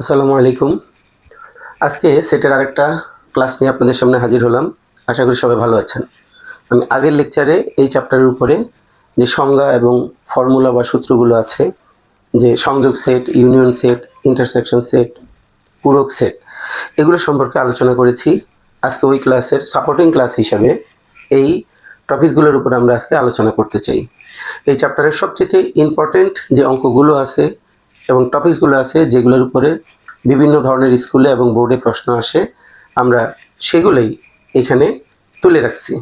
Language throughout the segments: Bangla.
আসসালামু আলাইকুম। আজকে সেটের আরেকটা ক্লাস নিয়ে আপনাদের সামনে হাজির হলাম। আশা করি সবাই ভালো আছেন। আমি আগের লেকচারে এই চ্যাপ্টারের উপরে যে সংজ্ঞা এবং ফর্মুলা বা সূত্রগুলো আছে, যে সংযোগ set, union set, intersection set, পূরক সেট, এগুলো সম্পর্কে আলোচনা করেছি। আজকে ওই ক্লাসের সাপোর্টিং ক্লাস হিসাবে এই টপিকসগুলোর উপরে আমরা আজকে আলোচনা করতে চাই। এই চ্যাপ্টারের সবচেয়ে ইম্পর্টেন্ট যে অঙ্কগুলো আছে এবং টপিকসগুলো আছে যেগুলোর উপরে বিভিন্ন ধরনের স্কুলে এবং বোর্ডে প্রশ্ন আসে, আমরা সেগুলোই এখানে তুলে রাখছি।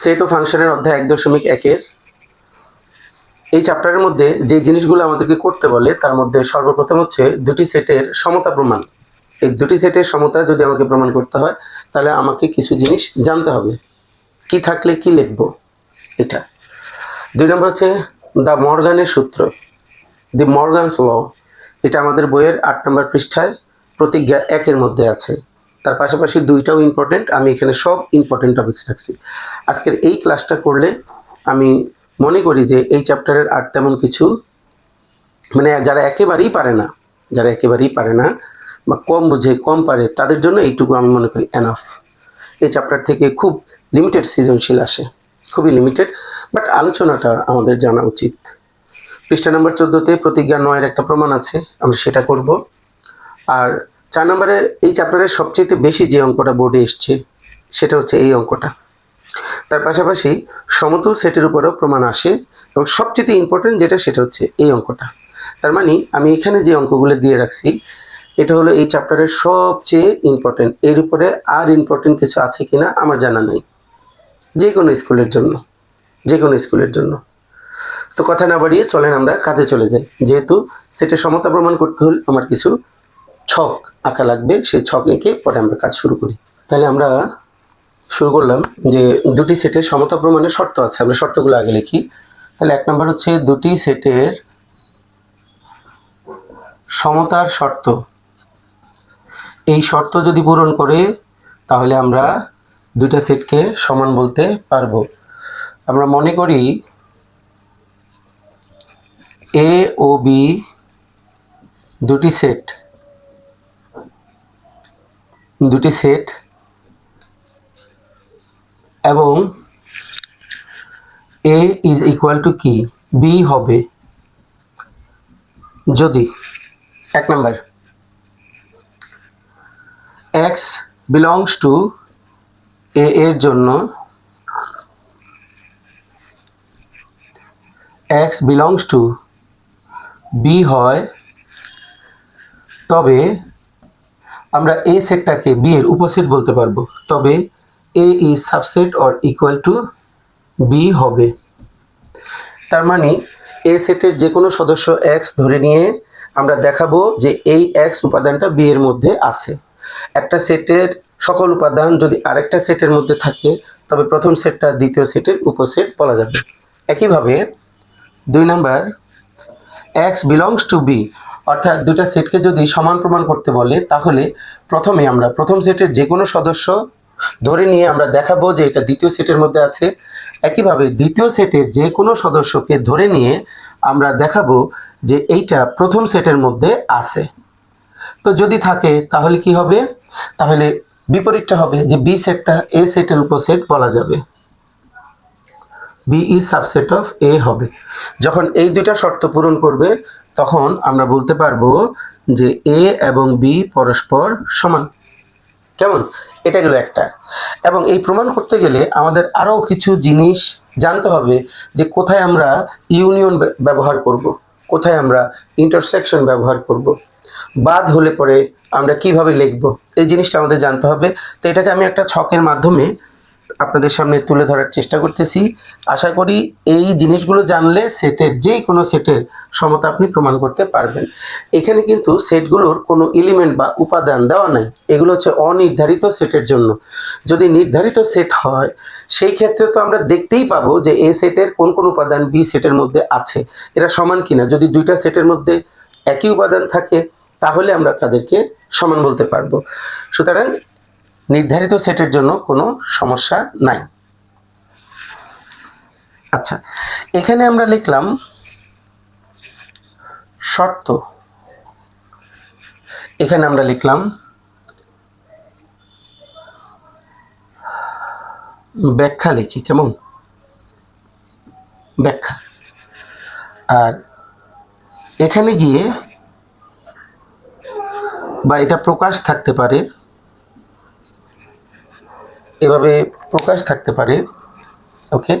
সেট ও ফাংশনের অধ্যায় এক দশমিক একের এই চ্যাপ্টারের মধ্যে যে জিনিসগুলো আমাদেরকে করতে বলে, তার মধ্যে সর্বপ্রথম হচ্ছে দুটি সেটের সমতা প্রমাণ। এই দুটি সেটের সমতা যদি আমাকে প্রমাণ করতে হয়, তাহলে আমাকে কিছু জিনিস জানতে হবে। কি থাকলে কি লিখব? এটা। দুই নম্বর হচ্ছে, দ্য মর্গানের সূত্র। দি মর্গানস ল এটা আমাদের বইয়ের আট নম্বর পৃষ্ঠায় প্রতিজ্ঞা একের মধ্যে আছে। তার পাশাপাশি দুইটাও ইম্পর্টেন্ট আমি এখানে সব ইম্পর্টেন্ট টপিকস রাখছি। আজকের এই ক্লাসটা করলে আমি মনে করি যে এই চ্যাপ্টারের আর তেমন কিছু মানে যারা একেবারেই পারে না, যারা একেবারেই পারে না, বা কম বুঝে, কম পারে, তাদের জন্য এইটুকু আমি মনে করি এনাফ এই চ্যাপ্টার থেকে খুব লিমিটেড সৃজনশীল আসে, খুবই লিমিটেড বাট আলোচনাটা আমাদের জানা উচিত। পৃষ্ঠা নম্বর চোদ্দোতে প্রতিজ্ঞা নয়ের একটা প্রমাণ আছে আমরা সেটা করব। আর চার নম্বরে এই চ্যাপ্টারের সবচেয়ে বেশি যে অঙ্কটা বোর্ডে এসছে, সেটা হচ্ছে এই অঙ্কটা। তার পাশাপাশি সমতুল সেটের উপরেও প্রমাণ আসে এবং সবচেয়ে ইম্পর্টেন্ট যেটা, সেটা হচ্ছে এই অঙ্কটা। তার মানে আমি এখানে যে অঙ্কগুলো দিয়ে রাখছি, এটা হলো এই চ্যাপ্টারের সবচেয়ে ইম্পর্টেন্ট এর উপরে আর ইম্পর্টেন্ট কিছু আছে কিনা আমার জানা নেই। যে কোনো স্কুলের জন্য যে কোনো স্কুলের জন্য। তো কথা না বাড়িয়ে চলেন আমরা কাজে চলে যাই। যেহেতু সেটা সমতা প্রমাণ করতে হলে আমার কিছু ছক আঁকা লাগবে, সেই ছক এঁকে পরে আমরা কাজ শুরু করি। তাহলে আমরা শুরু করলাম যে দুটি সেটের সমতা প্রমাণের শর্ত আছে। আমরা শর্তগুলো আগে লিখি। তাহলে এক নম্বর হচ্ছে দুটি সেটের সমতার শর্ত। এই শর্ত যদি পূরণ করে, তাহলে আমরা দুইটা সেটকে সমান বলতে পারব। আমরা মনে করি এ ও বি দুটি সেট দুটি সেট এবং এ ইজ ইকুয়াল টু কি? বি হবে যদি, এক number X belongs to A এর জন্য এক্স বিলংস টু বি হয়। তবে আমরা এ সেটটাকে বি এর উপসেট বলতে পারব। তবে A is subset or equal to B হবে। তার মানে এ সেটের যে কোনো সদস্য এক্স ধরে নিয়ে আমরা দেখাবো যে এই এক্স উপাদানটা বি এর মধ্যে আছে। একটা সেটের সকল উপাদান যদি আরেকটা সেটের মধ্যে থাকে, তবে প্রথম সেটটা দ্বিতীয় সেটের উপসেট বলা যাবে। একইভাবে দুই number x belongs to B অর্থাৎ দুটা সেটকে যদি সমান প্রমাণ করতে বলে, তাহলে প্রথমে আমরা প্রথম সেটের যে কোনো সদস্য ধরে নিয়ে আমরা দেখাবো যে এটা দ্বিতীয় সেটের মধ্যে আছে। একইভাবে দ্বিতীয় সেটের যে কোনো সদস্যকে ধরে নিয়ে আমরা দেখাবো যে এইটা প্রথম সেটের মধ্যে আছে। তো যদি থাকে, তাহলে কি হবে? তাহলে বিপরীতটা হবে যে বি সেটটা এ সেটের উপসেট বলা যাবে। বি ই সাবসেট অফ এ হবে। যখন এই দুইটা শর্ত পূরণ করবে, তখন আমরা বলতে পারব যে এ এবং বি পরস্পর সমান। কেমন? এটা গেল একটা। এবং এই প্রমাণ করতে গেলে আমাদের আরও কিছু জিনিস জানতে হবে যে কোথায় আমরা ইউনিয়ন ব্যবহার করব। কোথায় আমরা ইন্টারসেকশন ব্যবহার করব। বাদ হলে পরে আমরা কীভাবে লিখব? এই জিনিসটা আমাদের জানতে হবে। তো এটাকে আমি একটা ছকের মাধ্যমে আপনাদের সামনে তুলে ধরার চেষ্টা করতেছি। আশা করি এই জিনিসগুলো জানলে সেটের যে কোনো সেটের সমতা আপনি প্রমাণ করতে পারবেন। এখানে কিন্তু সেটগুলোর কোনো এলিমেন্ট বা উপাদান দেওয়া নাই। এগুলো হচ্ছে অনির্ধারিত সেটের জন্য। যদি নির্ধারিত সেট হয়, সেই ক্ষেত্রে তো আমরা দেখতেই পাবো যে এ সেটের কোন কোন উপাদান বি সেটের মধ্যে আছে। এরা সমান কিনা? যদি দুইটা সেটের মধ্যে একই উপাদান থাকে, তাহলে আমরা তাদেরকে সমান বলতে পারব। সুতরাং নির্ধারিত সেটের জন্য কোনো সমস্যা নাই। আচ্ছা এখানে আমরা লিখলাম শর্ত। এখানে আমরা লিখলাম ব্যাখ্যা লিখি, কেমন? ব্যাখ্যা। আর এখানে গিয়ে বা এটা প্রকাশ থাকতে পারে এভাবে প্রকাশ থাকতে পারে ওকে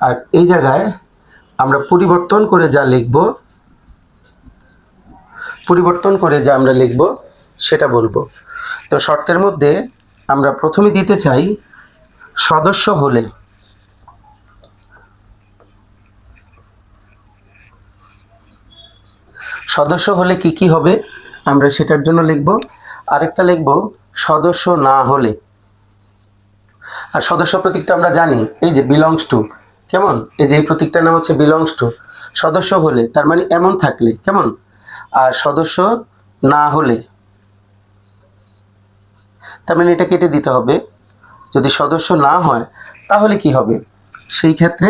আর এই জায়গায় আমরা পরিবর্তন করে যা লিখব, পরিবর্তন করে যা আমরা লিখব, সেটা বলব। তো শর্তের মধ্যে আমরা প্রথমে দিতে চাই সদস্য হলে। সদস্য হলে কি কি হবে? আমরা সেটার জন্য লিখব। আরেকটা লিখব, সদস্য না হলে। আর সদস্য প্রতীকটা আমরা জানি, এই যে বিলংস টু কেমন? এই যে এই প্রতীকটার নাম হচ্ছে বিলংস টু সদস্য হলে, তার মানে এমন থাকলে, কেমন? আর সদস্য না হলে, তার মানে এটা কেটে দিতে হবে, যদি সদস্য না হয়, তাহলে কি হবে? সেই ক্ষেত্রে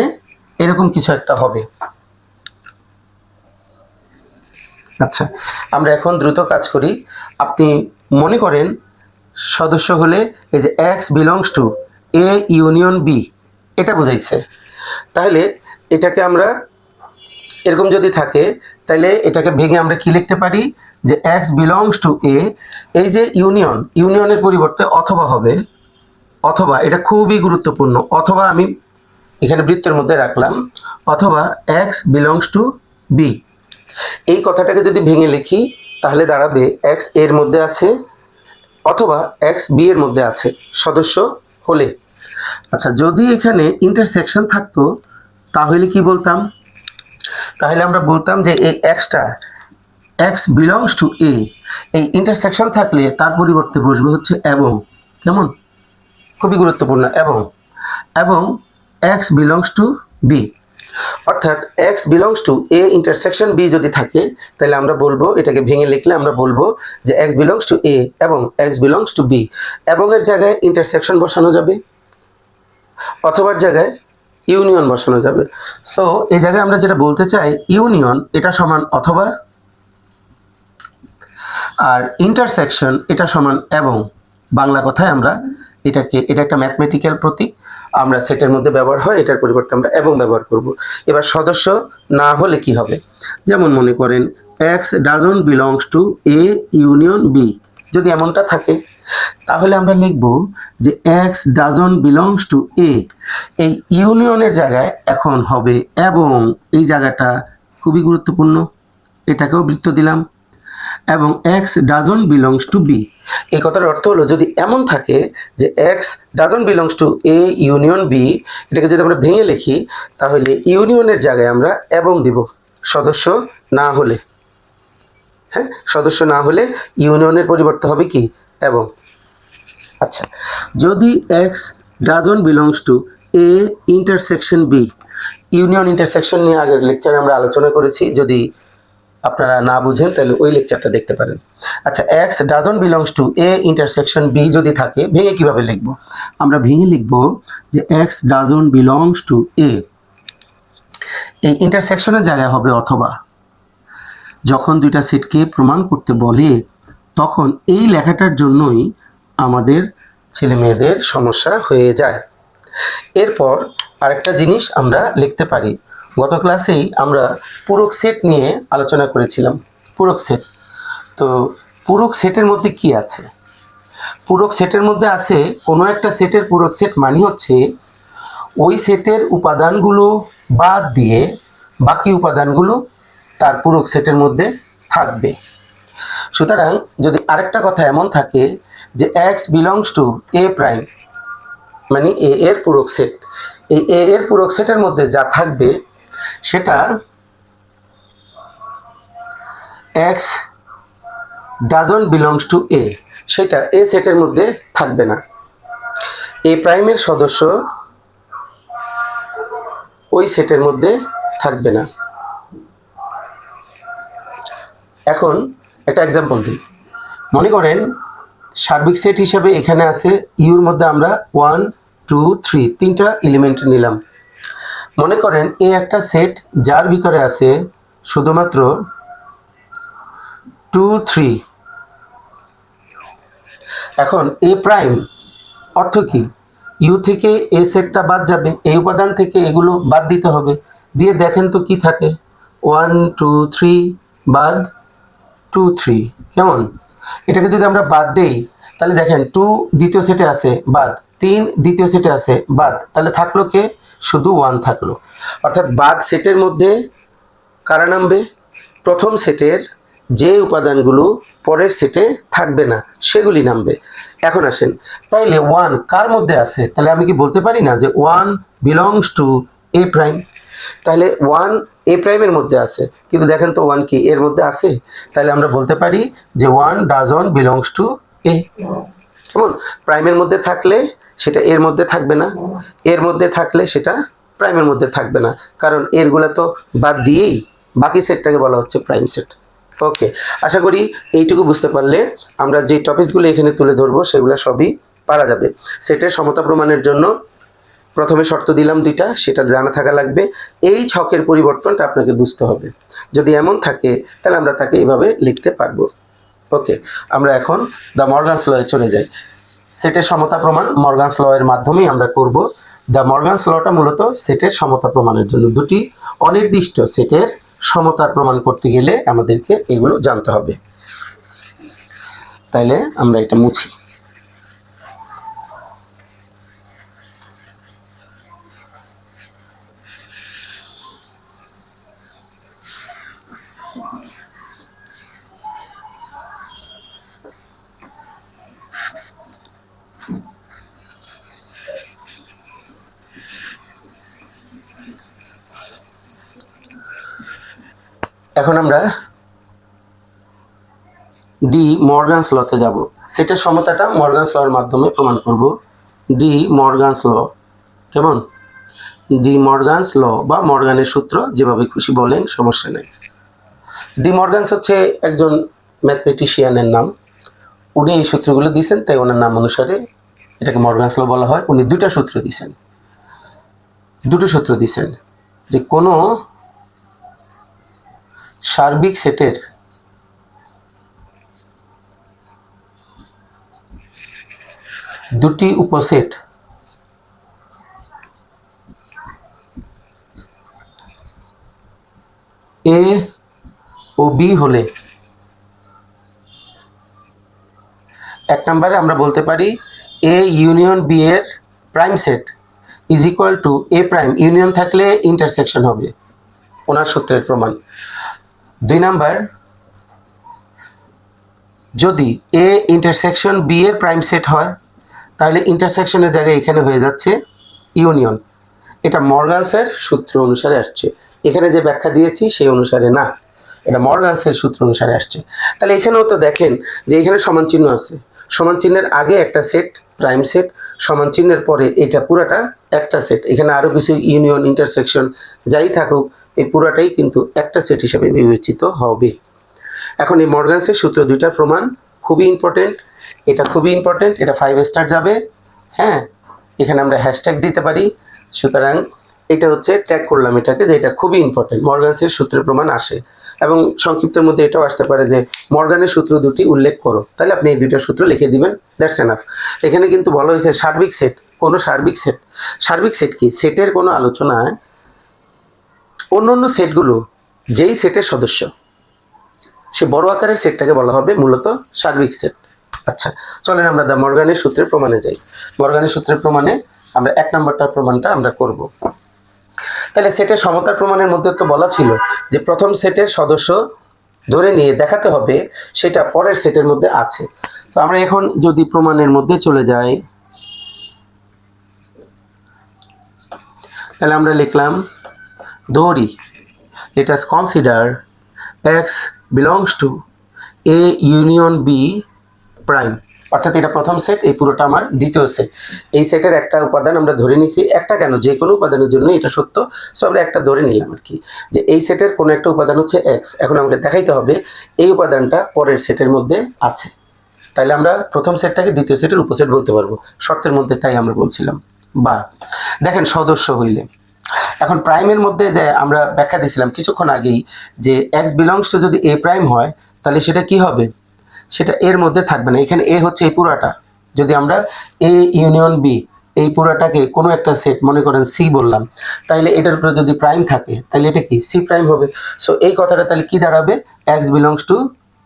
এরকম কিছু একটা হবে। আচ্ছা আমরা এখন দ্রুত কাজ করি। আপনি মনে করেন, সদস্য হলে এই যে x belongs to A union B এটা বোঝাইছে। তাহলে এটাকে আমরা এরকম যদি থাকে তাহলে এটাকে ভেঙে আমরা কি লিখতে পারি? যে এক্স বিলংস টু এ এই যে ইউনিয়ন ইউনিয়নের পরিবর্তে অথবা হবে, অথবা এটা খুবই গুরুত্বপূর্ণ, অথবা আমি এখানে বৃত্তের মধ্যে রাখলাম, অথবা এক্স বিলংস টু বি এই কথাটাকে যদি ভেঙে লিখি, তাহলে দাঁড়াবে এক্সের মধ্যে আছে, অথবা এক্স বি এর মধ্যে আছে। সদস্য হলে। আচ্ছা যদি এখানে ইন্টারসেকশন থাকতো, তাহলে কি বলতাম? তাহলে আমরা বলতাম যে এই এক্সটা এক্স বিলংস টু এ এই ইন্টারসেকশন থাকলে তার পরিবর্তে বসবে হচ্ছে এবং। কেমন? খুবই গুরুত্বপূর্ণ, এবং। এবং এক্স বিলংস টু বি অর্থাৎ x belongs to A intersection B যদি থাকে, তাহলে আমরা বলব, এটাকে ভেঙে লিখলে আমরা বলব যে এক্স বিলংস টু এ এবং এক্স বিলংস টু বি এবং এর জায়গায় ইন্টারসেকশন বসানো যাবে। অথবার জায়গায় ইউনিয়ন বসানো যাবে। সো এই জায়গায় আমরা যেটা বলতে চাই, ইউনিয়ন এটা সমান অথবা, আর ইন্টারসেকশন এটা সমান এবং, বাংলা কথায় আমরা এটাকে, এটা একটা ম্যাথমেটিক্যাল প্রতীক। আমরা সেটের মধ্যে ব্যবহার হয়, এটার পরিবর্তে আমরা এবং ব্যবহার করব। এবার সদস্য না হলে কি হবে? যেমন মনে করেন x doesn't belongs to A union B যদি এমনটা থাকে, তাহলে আমরা লিখব যে x doesn't belongs to A এই ইউনিয়নের জায়গায় এখন হবে এবং এই জায়গাটা খুবই গুরুত্বপূর্ণ, এটাকেও বৃত্ত দিলাম। এবং x doesn't belongs to B এই কথার অর্থ হলো যদি এমন থাকে যে x doesn't belongs to A union B এটাকে যদি আমরা ভেঙে লিখি, তাহলে ইউনিয়নের জায়গায় আমরা এবং দিব, সদস্য না হলে। হ্যাঁ? সদস্য না হলে ইউনিয়নের পরিবর্তে হবে কি? এবং। আচ্ছা। যদি x doesn't belongs to A intersection B union intersection নিয়ে আগের লেকচারে আমরা আলোচনা করেছি। যদি আপনারা না বুঝেন, তাহলে ওই লেকচারটা দেখতে পারেন। আচ্ছা x doesn't belongs to A intersection B যদি থাকে, ভেঙে কীভাবে লিখব? আমরা ভেঙে লিখব যে x doesn't belongs to A এই ইন্টারসেকশনের জায়গায় হবে অথবা যখন দুইটা সেটকে প্রমাণ করতে বলে, তখন এই লেখাটার জন্যই আমাদের ছেলে মেয়েদের সমস্যা হয়ে যায়। এরপর আরেকটা জিনিস আমরা লিখতে পারি। গত ক্লাসেই আমরা পূরক সেট নিয়ে আলোচনা করেছিলাম। পূরক সেট। তো পূরক সেটের মধ্যে কি আছে? পূরক সেটের মধ্যে আছে কোনো একটা সেটের পূরক সেট মানে হচ্ছে ওই সেটের উপাদানগুলো বাদ দিয়ে বাকি উপাদানগুলো তার পূরক সেটের মধ্যে থাকবে। সুতরাং যদি আরেকটা কথা এমন থাকে যে x belongs to A prime মানে এ এর পূরক সেট এই এ এর পূরক সেটের মধ্যে যা থাকবে সেটা x doesn't belongs to A সেটা এ সেটের মধ্যে থাকবে না। এ প্রাইমের সদস্য ওই সেটের মধ্যে থাকবে না। এখন একটা এক্সাম্পল দিই। মনে করেন সার্বিক সেট হিসাবে এখানে আছে ইউর মধ্যে আমরা ওয়ান টু থ্রি তিনটা এলিমেন্ট নিলাম। মনে করেন এ একটা সেট যার ভিতরে আছে শুধুমাত্র টু থ্রি এখন এ প্রাইম অর্থ কি? ইউ থেকে এ সেটটা বাদ যাবে এই উপাদান থেকে এগুলো বাদ দিতে হবে। দিয়ে দেখেন তো কি থাকে। ওয়ান টু থ্রি বাদ টু থ্রি কেমন? এটাকে যদি আমরা বাদ দেই, তাহলে দেখেন টু দ্বিতীয় সেটে আছে, বাদ। তিন দ্বিতীয় সেটে আছে, বাদ। তাহলে থাকল কে? শুধু ওয়ান থাকল। অর্থাৎ বাদ সেটের মধ্যে কারা নামবে? প্রথম সেটের যে উপাদানগুলো পরের সেটে থাকবে না, সেগুলি নামবে। এখন আসেন, তাইলে ওয়ান কার মধ্যে আছে? তাহলে আমি কি বলতে পারি না যে one belongs to A prime তাহলে ওয়ান এ প্রাইমের মধ্যে আছে। কিন্তু দেখেন তো ওয়ান কি? এর মধ্যে আছে? তাহলে আমরা বলতে পারি যে one doesn't belongs to A কেমন? প্রাইমের মধ্যে থাকলে সেটা এর মধ্যে থাকবে না। এর মধ্যে থাকলে সেটা প্রাইমের মধ্যে থাকবে না। কারণ এরগুলো তো বাদ দিয়েই বাকি সেটটাকে বলা হচ্ছে প্রাইম সেট ওকে আশা করি এইটুকু বুঝতে পারলে আমরা যে টপিকসগুলো এখানে তুলে ধরবো, সেগুলো সবই পারা যাবে। সেটের সমতা প্রমাণের জন্য প্রথমে শর্ত দিলাম দুইটা, সেটা জানা থাকা লাগবে। এই ছকের পরিবর্তনটা আপনাকে বুঝতে হবে। যদি এমন থাকে, তাহলে আমরা তাকে এইভাবে লিখতে পারব। ওকে, আমরা এখন দ্য মর্গানস লয়ে চলে যাই। সেটের সমতা প্রমাণ মর্গানস ল এর মাধ্যমেই আমরা করব। দ্য মর্গানস লটা মূলত সেটের সমতা প্রমাণের জন্য। দুটি অনির্দিষ্ট সেটের সমতার প্রমাণ করতে গেলে আমাদেরকে এগুলো জানতে হবে। তাইলে আমরা এটা মুছি। এখন আমরা ডি মর্গানস লতে যাব। সেটার সমতাটা মর্গানস লর মাধ্যমে প্রমাণ করব। ডি মর্গানস ল কেমন? ডি মর্গানস ল বা মর্গানের সূত্র যেভাবে খুশি বলেন, সমস্যা নেই। ডি মর্গানস হচ্ছে একজন ম্যাথমেটিশিয়ানের নাম। উনি এই সূত্রগুলো দিয়েছেন, তাই ওনার নাম অনুসারে এটাকে মর্গানস ল বলা হয়। উনি দুটা সূত্র দিয়েছেন। দুটো সূত্র দিয়েছেন যে কোনো সার্বিক সেটের। দুটি উপসেট। এ ও বি হলে এক নম্বরে আমরা বলতে পারি এ ইউনিয়ন বি এর prime set is equal to A prime. Union থাকলে ইন্টারসেকশন হবে, ওনার সূত্রের প্রমাণ। দুই নাম্বার, যদি এ ইন্টারসেকশন বি এর প্রাইম সেট হয়, তাহলে ইন্টারসেকশনের জায়গায় এখানে হয়ে যাচ্ছে ইউনিয়ন এটা মর্গানসের সূত্র অনুসারে আসছে। এখানে যে ব্যাখ্যা দিয়েছি, সেই অনুসারে না। এটা মর্গানসের সূত্র অনুসারে আসছে। তাহলে এখানেও তো দেখেন যে এখানে সমান চিহ্ন আছে। সমান চিহ্নের আগে একটা সেট প্রাইম সেট সমান চিহ্নের পরে এটা পুরাটা একটা সেট এখানে আরও কিছু ইউনিয়ন ইন্টারসেকশন যাই থাকুক এই পুরাটাই কিন্তু একটা সেট হিসাবে বিবেচিত হবে। এখন এই মর্গানসের সূত্র দুইটার প্রমাণ খুবই ইম্পর্টেন্ট এটা খুবই ইম্পর্টেন্ট এটা ফাইভ স্টার যাবে। হ্যাঁ এখানে আমরা হ্যাশট্যাগ দিতে পারি। সুতরাং এটা হচ্ছে ট্যাগ করলাম এটাকে যে এটা খুবই ইম্পর্টেন্ট মর্গানসের সূত্রের প্রমাণ আসে। এবং সংক্ষিপ্তের মধ্যে এটাও আসতে পারে যে মর্গানের সূত্র দুটি উল্লেখ করো। তাহলে আপনি এই দুইটা সূত্র লিখে দিবেন দ্যাটস এনাফ এখানে কিন্তু বলা হয়েছে সার্বিক সেট কোনো সার্বিক সেট সার্বিক সেট কি? সেটের কোনো আলোচনায় অন্য অন্য সেটগুলো, যেই সেটের সদস্য, সে বড় আকারের সেটটাকে বলা হবে মূলত সার্বিক সেট। আচ্ছা চলেন আমরা দা মর্গানের সূত্রের প্রমাণে যাই। মর্গানের সূত্রের প্রমাণে আমরা এক নম্বরটার প্রমাণটা আমরা করব। তাহলে সেটের সমতার প্রমাণের মধ্যে তো বলা ছিল যে প্রথম সেটের সদস্য ধরে নিয়ে দেখাতে হবে সেটা পরের সেটের মধ্যে আছে। তো আমরা এখন যদি প্রমাণের মধ্যে চলে যাই, তাহলে আমরা লিখলাম ধরি let us consider x belongs to a union b prime. অর্থাৎ এটা প্রথম সেট এই পুরোটা আমার দ্বিতীয় সেট এই সেটের একটা উপাদান আমরা ধরে নিছি, একটা কেন? যে কোনো উপাদানের জন্য এটা সত্য। সো আমরা একটা ধরে নিলাম আর কি। যে এই সেটের কোনো একটা উপাদান হচ্ছে এক্স এখন আমাকে দেখাইতে হবে, এই উপাদানটা পরের সেটের মধ্যে আছে। তাহলে আমরা প্রথম সেটটাকে দ্বিতীয় সেটের উপসেট বলতে পারব। শর্তের মধ্যে তাই আমরা বলছিলাম। বা, দেখেন সদস্য হইলে। এখন প্রাইমের মধ্যে আমরা ব্যাখ্যা দিয়েছিলাম কিছুক্ষণ আগেই যে এক্স বিলংস টু যদি এ প্রাইম হয়, তাহলে সেটা কি হবে? সেটা এর মধ্যে থাকবে না। এখানে এ হচ্ছে এই পুরাটা। যদি আমরা এ ইউনিয়ন বি এই পুরাটাকে কোনো একটা সেট মনে করেন সি বললাম তাহলে এটার উপরে যদি প্রাইম থাকে তাহলে এটা কি? সি প্রাইম হবে। সো এই কথাটা তাহলে কি দাঁড়াবে? এক্স বিলংস টু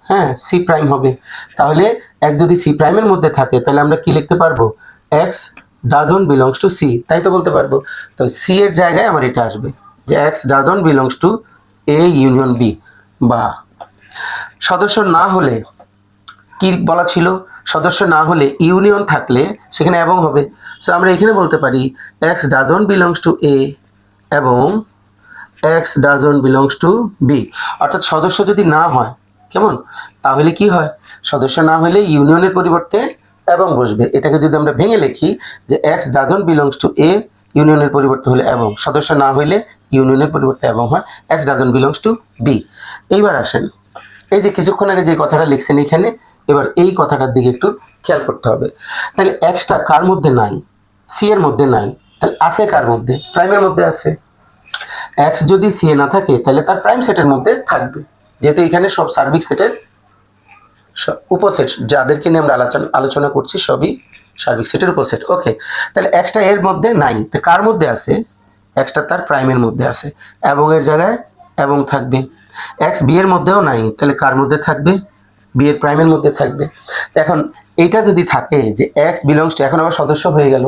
হ্যাঁ সি প্রাইম হবে। তাহলে এক্স যদি সি প্রাইমের মধ্যে থাকে তাহলে আমরা কি লিখতে পারব? X doesn't belongs to C তাই তো বলতে পারব। তো সি এর জায়গায় আমার এটা আসবে যে x doesn't belongs to A union B বা সদস্য না হলে কি বলা ছিল? সদস্য না হলে ইউনিয়ন থাকলে সেখানে এবং হবে। সো আমরা এখানে বলতে পারি x doesn't belongs to A এবং x doesn't belongs to B অর্থাৎ সদস্য যদি না হয়, কেমন? তাহলে কি হয়? সদস্য না হলে ইউনিয়নের পরিবর্তে এবং বসবে। এটাকে যদি আমরা ভেঙে লিখি যে x doesn't belongs to A ইউনিয়নের পরিবর্তে হলে এবং, সদস্য না হইলে ইউনিয়নের পরিবর্তে এবং হয় x doesn't belongs to B এইবার আসেন। এই যে কিছুক্ষণ আগে যে কথাটা লিখছেন এখানে, এবার এই কথাটার দিকে একটু খেয়াল করতে হবে। তাহলে এক্সটা কার মধ্যে নাই? সি এর মধ্যে নাই। তাহলে আছে কার মধ্যে? প্রাইমের মধ্যে আছে। এক্স যদি সি এ না থাকে, তাহলে তার প্রাইম সেটের মধ্যে থাকবে। যেহেতু এখানে সব সার্বিক সেটের উপসেট যাদেরকে নিয়ে আমরা আলোচনা আলোচনা করছি সবই সার্বিক সেটের উপসেট ওকে তাহলে এক্সটা এর মধ্যে নাই তো কার মধ্যে আছে? এক্সটা তার প্রাইমের মধ্যে আছে। এবং এর জায়গায় এবং থাকবে। এক্স বি এর মধ্যেও নাই তাহলে কার মধ্যে থাকবে? বি এর প্রাইমের মধ্যে থাকবে। এখন এইটা যদি থাকে যে এক্স বিলংস টু এখন আবার সদস্য হয়ে গেল।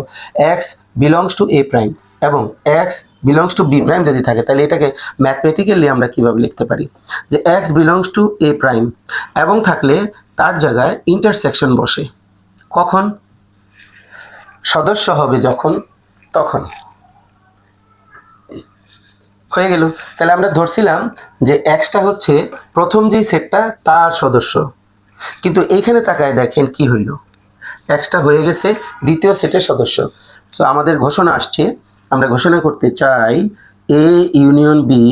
X belongs to A prime এবং x belongs to B prime যদি থাকে, তাহলে এটাকে ম্যাথমেটিক্যালি আমরা কীভাবে লিখতে পারি? যে x belongs to A prime এবং থাকলে তার জায়গায় ইন্টারসেকশন বসে। কখন? সদস্য হবে যখন, তখন। হয়ে গেল। তাহলে আমরা ধরছিলাম যে এক্সটা হচ্ছে প্রথম যেই সেটটা, তার সদস্য। কিন্তু এইখানে তাকায় দেখেন কি হইল। এক্সটা হয়ে গেছে দ্বিতীয় সেটের সদস্য। সো আমাদের ঘোষণা আসছে আমরা ঘোষণা করতে চাই এ ইউনিয়ন বি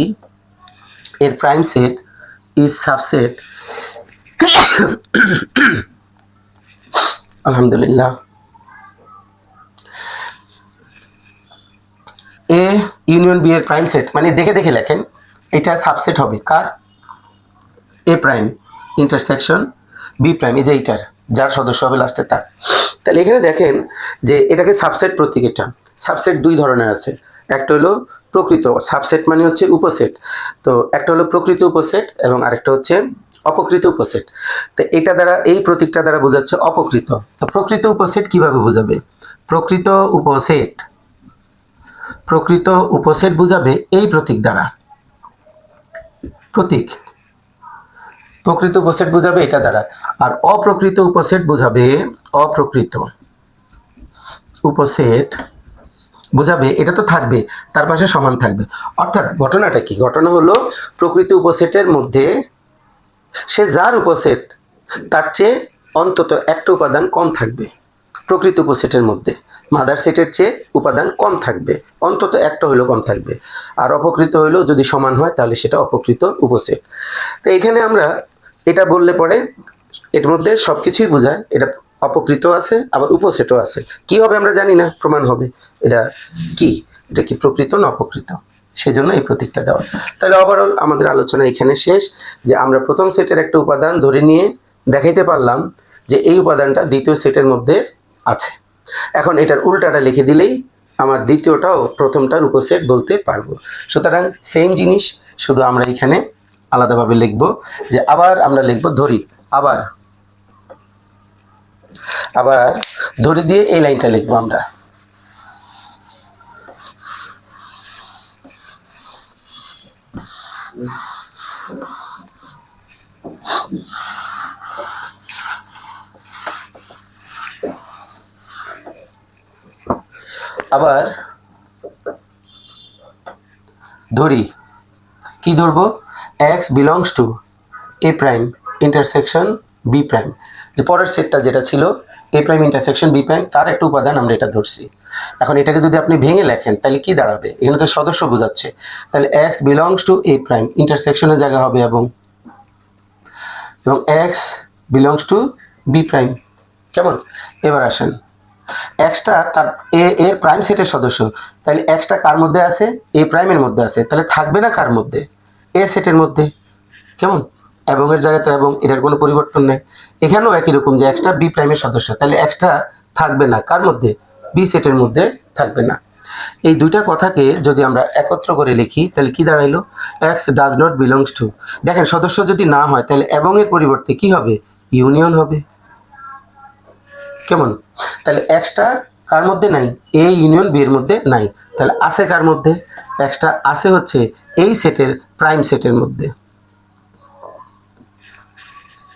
এর প্রাইম সেট ইজ সাবসেট আলহামদুলিল্লাহ। এ ইউনিয়ন বি এর প্রাইম সেট মানে দেখে দেখে লেখেন, এটা সাবসেট হবে। কার? A prime intersection B prime এই যে এইটার, যার সদস্য হবে লাস্টে তার। তাহলে এখানে দেখেন যে এটাকে সাবসেট প্রতীক এটা। সাবসেট দুই ধরনের আছে। একটা হলো প্রকৃত সাবসেট মানে হচ্ছে উপসেট। তো একটা হলো প্রকৃত উপসেট এবং আরেকটা হচ্ছে অপকৃত উপসেট। তো এটা দ্বারা, এই প্রতীকটা দ্বারা বোঝাচ্ছে অপকৃত তো প্রকৃত উপসেট কীভাবে বোঝাবে? প্রকৃত উপসেট প্রকৃত উপসেট বোঝাবে এই প্রতীক দ্বারা। প্রতীক, প্রকৃত উপসেট বোঝাবে এটা দ্বারা। আর অপ্রকৃত উপসেট বোঝাবে অপ্রকৃত উপসেট বুঝাবে, এটা তো থাকবে, তার পাশে সমান থাকবে। অর্থাৎ ঘটনাটা কি? ঘটনা হলো প্রকৃত উপসেটের মধ্যে সে যার উপসেট, তার চেয়ে অন্তত একটা উপাদান কম থাকবে প্রকৃত উপসেটের মধ্যে। মাদার সেটের চেয়ে উপাদান কম থাকবে, অন্তত একটা হইলেও কম থাকবে। আর অপকৃত হইলেও যদি সমান হয়, তাহলে সেটা অপকৃত উপসেট। তো এখানে আমরা এটা বললে পরে এর মধ্যে সব কিছুই বোঝায়, এটা অপকৃত আছে, আবার উপসেটও আছে। কি হবে আমরা জানি না, প্রমাণ হবে। এটা কি? এটা কি প্রকৃত না অপকৃত? সেজন্য এই প্রতীকটা দেওয়া। তাহলে ওভারঅল আমাদের আলোচনা এখানে শেষ, যে আমরা প্রথম সেটের একটা উপাদান ধরে নিয়ে দেখাইতে পারলাম যে এই উপাদানটা দ্বিতীয় সেটের মধ্যে আছে। এখন এটার উল্টাটা লিখে দিলেই আমার দ্বিতীয়টাও প্রথমটার উপসেট বলতে পারব। সুতরাং সেম জিনিস, শুধু আমরা এখানে আলাদাভাবে লিখব যে আবার আমরা লিখব ধরি, আবার আবার ধরে দিয়ে এই লাইনটা লিখব আমরা। আবার ধরি কি ধরবো? X belongs to A prime intersection B prime যে পরের সেটটা যেটা ছিল A prime intersection B prime তার একটা উপাদান আমরা এটা ধরছি। এখন এটাকে যদি আপনি ভেঙে লেখেন, তাহলে কি দাঁড়াবে? এখানে তো সদস্য বোঝাচ্ছে। তাহলে x belongs to A prime ইন্টারসেকশনের জায়গা হবে এবং এবং x belongs to B prime কেমন? এবার আসেন। এক্সটা তার এ এর প্রাইম সেটের সদস্য। তাহলে এক্সটা কার মধ্যে আছে? এ প্রাইমের মধ্যে আছে। তাহলে থাকবে না কার মধ্যে? এ সেটের মধ্যে। কেমন? এবং এর জায়গাতে এবং এটার কোনো পরিবর্তন নেই। এখানেও একই রকম যে এক্সট্রা বি প্রাইমের সদস্য। তাহলে এক্সট্রা থাকবে না। কার মধ্যে? বি সেটের মধ্যে থাকবে না। এই দুইটা কথাকে যদি আমরা একত্র করে লিখি, তাহলে কি দাঁড়াইলো? X does not belongs to দেখেন, সদস্য যদি না হয়, তাহলে এবং এর পরিবর্তে কি হবে? ইউনিয়ন হবে। কেমন? তাহলে এক্সটা কার মধ্যে নাই? এ ইউনিয়ন বি এর মধ্যে নাই। তাহলে আছে কার মধ্যে? এক্সটা আছে হচ্ছে এই সেটের প্রাইম সেটের মধ্যে।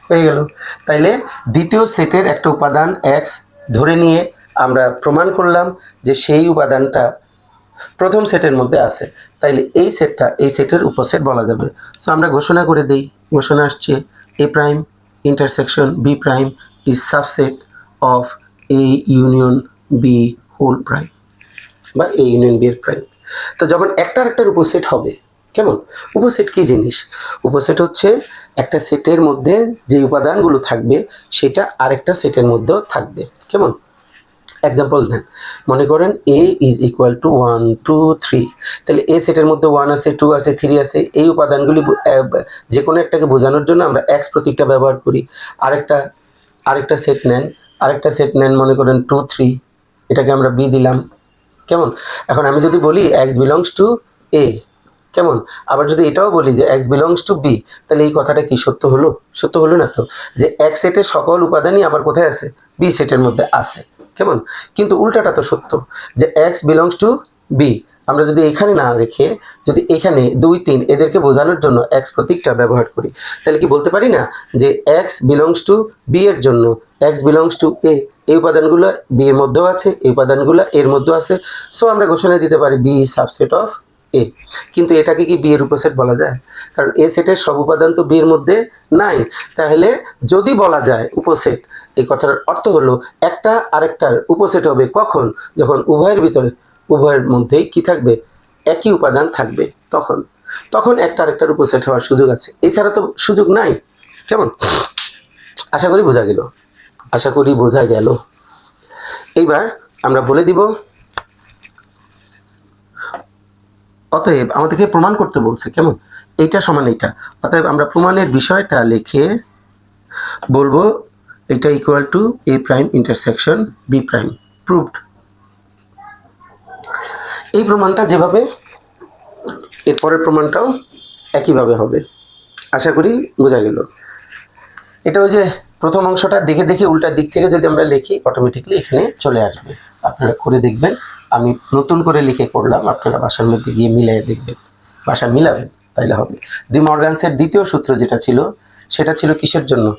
হয়ে গেল। তাইলে দ্বিতীয় সেটের একটা উপাদান এক্স ধরে নিয়ে আমরা প্রমাণ করলাম যে সেই উপাদানটা প্রথম সেটের মধ্যে আছে। তাইলে এই সেটটা এই সেটের উপসেট বলা যাবে। সো আমরা ঘোষণা করে দেই। ঘোষণা আসছে A prime intersection B prime is subset of A union B whole prime বা এ ইউনিয়ন বি এর প্রাইম তো যখন একটা আরেকটার উপসেট হবে কেমন? উপসেট কি জিনিস? উপসেট হচ্ছে একটা সেটের মধ্যে যে উপাদানগুলো থাকবে, সেটা আরেকটা সেটের মধ্যেও থাকবে। কেমন? এক্সাম্পল দেন। মনে করেন A is equal to one two three তাহলে এ সেটের মধ্যে ওয়ান আছে টু আছে থ্রি আছে, এই উপাদানগুলি যে কোনো একটাকে বোঝানোর জন্য আমরা এক্স প্রতীকটা ব্যবহার করি। আরেকটা আরেকটা সেট নেন। আরেকটা সেট নেন, মনে করেন টু থ্রি এটাকে আমরা বি দিলাম। কেমন? এখন আমি যদি বলি এক্স বিলংস টু এ কেমন? আবার যদি এটাও বলি যে এক্স বিলংস টু বি তাহলে এই কথাটা কি সত্য হলো? সত্য হলো না তো? যে এক সেটের সকল উপাদানই আবার কোথায় আছে? বি সেটের মধ্যে আছে। কেমন? কিন্তু উল্টাটা তো সত্য যে এক্স বিলংস টু বি আমরা যদি এখানে না রেখে যদি এখানে দুই, তিন এদেরকে বোঝানোর জন্য এক্স প্রতীকটা ব্যবহার করি, তাহলে কি বলতে পারি না যে এক্স বিলংস টু বি এর জন্য এক্স বিলংস টু এ এই উপাদানগুলো বি এর মধ্যেও আছে, এই উপাদানগুলো এর মধ্যেও আছে। সো আমরা ঘোষণা দিতে পারি বি সাবসেট অফ এ। কিন্তু এটাকে কি বি এর উপসেট বলা যায়? কারণ এ সেটের সব উপাদান তো বি এর মধ্যে নাই। তাহলে যদি বলা যায় উপসেট, এই কথার অর্থ হলো একটা আরেকটার উপসেট হবে কখন? যখন উভয়ের ভিতরে, উভয়ের মধ্যেই কি থাকবে? একই উপাদান থাকবে তখন। তখন একটা আরেকটার উপসেট হওয়ার সুযোগ আছে। এছাড়া তো সুযোগ নাই। কেমন? আশা করি বোঝা গেল। আশা করি বোঝা গেল। এইবার আমরা বলে দিব অতএব আমাদেরকে প্রমাণ করতে বলছে, কেমন? এইটা সমান এইটা। অতএব আমরা প্রমাণের বিষয়টা লিখে বলব, এটা equal to A prime intersection B prime proved এই প্রমাণটা যেভাবে, এরপরের প্রমাণটাও একইভাবে হবে। আশা করি বোঝা গেল। এটা ওই যে প্রথম অংশটা দেখে দেখে উল্টা দিক থেকে যদি আমরা লিখি অটোমেটিকলি এখানে চলে আসবে। আপনারা করে দেখবেন। আমি নতুন করে লিখে করলাম, আপনারা বাসার মধ্যে গিয়ে মিলাই দেখবেন। বাসা মিলাবেন, তাইলে হবে। দি মর্গানসের দ্বিতীয় সূত্র যেটা ছিল, সেটা ছিল কিসের জন্য?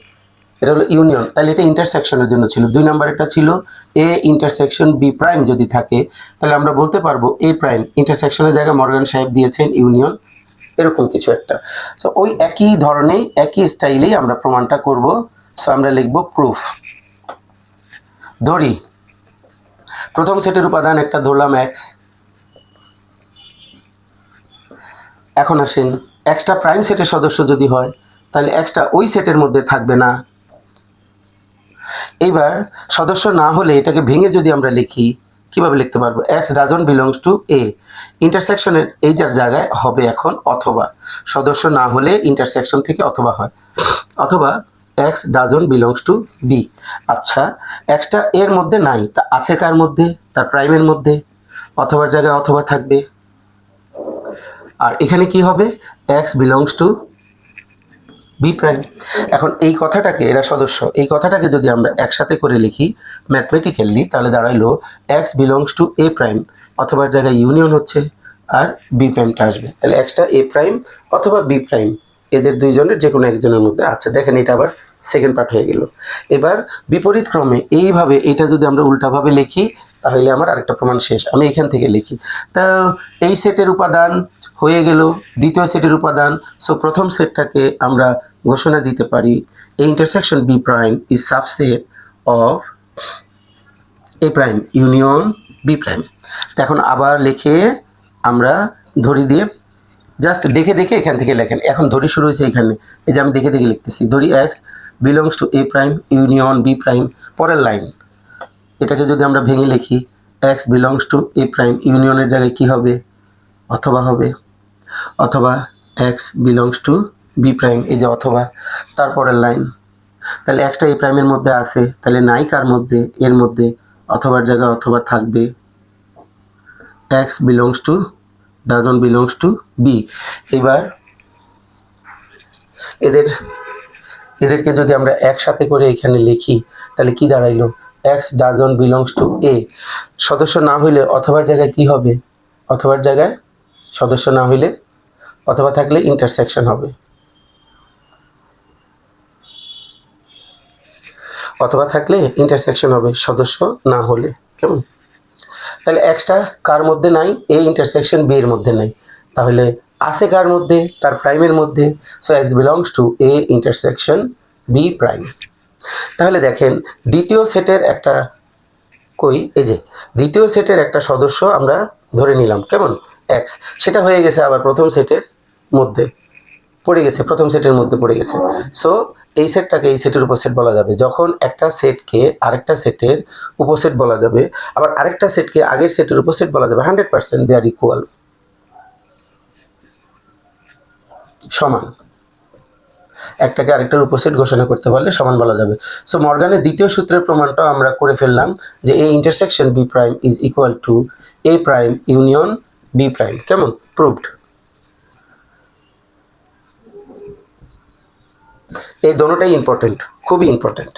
এটা হলো ইউনিয়ন। তাহলে এটা ইন্টারসেকশনের জন্য ছিল। দুই নাম্বার এটা ছিল এ ইন্টারসেকশন বি প্রাইম যদি থাকে তাহলে আমরা বলতে পারব এ প্রাইম। ইন্টারসেকশনের জায়গায় মর্গান সাহেব দিয়েছেন, ইউনিয়ন। এরকম কিছু একটা। সো ওই একই ধরনেই, একই স্টাইলেই আমরা প্রমাণটা করব। সো আমরা লিখব প্রুফ। ধরি। প্রথম সেটের উপাদান একটা ধরলাম এক্স এখন আসেন এক্সটা প্রাইম সেটের সদস্য যদি হয়, তাহলে এক্সটা ওই সেটের মধ্যে থাকবে না। এইবার সদস্য না হলে এটাকে ভেঙে যদি আমরা লিখি, কীভাবে লিখতে পারব? X doesn't belongs to A ইন্টারসেকশনের এই যার জায়গায় হবে এখন অথবা। সদস্য না হলে ইন্টারসেকশন থেকে অথবা হয়। অথবা x doesn't belongs to B আচ্ছা এক্সটা এর মধ্যে নাই, তা আছে কার মধ্যে? তার প্রাইমের মধ্যে অথবার জায়গায় অথবা থাকবে। আর এখানে কি হবে? X belongs to B prime এখন এই কথাটাকে, এরা সদস্য, এই কথাটাকে যদি আমরা একসাথে করে লিখি ম্যাথমেটিক্যালি তাহলে দাঁড়াইলো x belongs to A prime অথবা জায়গায় ইউনিয়ন হচ্ছে, আর বি প্রাইমটা আসবে। তাহলে এক্সটা এ প্রাইম অথবা বি প্রাইম এদের দুইজনের যে কোনো একজনের মধ্যে আছে। দেখেন এটা আবার সেকেন্ড পার্ট হয়ে গেল। এবার বিপরীত ক্রমে এইভাবে এটা যদি আমরা উল্টাভাবে লিখি, তাহলে আমার আরেকটা প্রমাণ শেষ। আমি এখান থেকে লিখি। তা এই সেটের উপাদান হয়ে গেল, দ্বিতীয় সেটের উপাদান। সো প্রথম সেটটাকে আমরা ঘোষণা দিতে পারি, এই intersection B prime is subset of A prime union B prime তো এখন আবার লিখে আমরা ধরি দিয়ে জাস্ট দেখে দেখে এখান থেকে লেখেন। এখন ধরি শুরু হয়েছে এখানে। এই যে আমি দেখে দেখে লিখতেছি। ধরি x belongs to A prime union B prime পরের লাইন এটাকে যদি আমরা ভেঙে লিখি x belongs to A prime ইউনিয়নের জায়গায় কি হবে? অথবা হবে? অথবা x belongs to B prime এই যে অথবা তারপরের লাইন তাহলে এক্সটা এ প্রাইমের মধ্যে আছে, তাহলে নাই কার মধ্যে? এর মধ্যে, অথবার জায়গায় অথবা থাকবে। X belongs to doesn't belongs to B এবার এদের এদেরকে যদি আমরা একসাথে করে এখানে লিখি, তাহলে কি দাঁড়াইলো? X doesn't belongs to A সদস্য না হইলে অথবার জায়গায় কি হবে? অথবার জায়গায় সদস্য না হইলে অথবা থাকলে ইন্টারসেকশন হবে। অথবা থাকলে ইন্টারসেকশন হবে, সদস্য না হলে। কেমন? তাহলে এক্সটা কার মধ্যে নাই? এ ইন্টারসেকশন বি এর মধ্যে নাই। তাহলে আছে কার মধ্যে, তার প্রাইমের মধ্যে so x belongs to A intersection B prime তাহলে দেখেন, দ্বিতীয় সেটের একটা কই? এই যে, দ্বিতীয় সেটের একটা সদস্য আমরা ধরে নিলাম, কেমন? এক্স সেটা হয়ে গেছে আবার প্রথম সেটের মধ্যে, পড়ে গেছে, প্রথম সেটের মধ্যে পড়ে গেছে। সো এই সেটটাকে এই সেটের উপসেট বলা যাবে। যখন একটা সেটকে আরেকটা সেটের উপসেট বলা যাবে, আবার আরেকটা সেটকে আগের সেটের উপসেট বলা যাবে। Hundred percent they are equal সমান। একটাকে আরেকটার উপসেট ঘোষণা করতে পারলে সমান বলা যাবে। সো মর্গানের দ্বিতীয় সূত্রের প্রমাণটা আমরা করে ফেললাম যে A intersection B prime is equal to A prime union B prime কেমন? প্রুভড এই দোনোটাই ইম্পর্টেন্ট খুবই ইম্পর্টেন্ট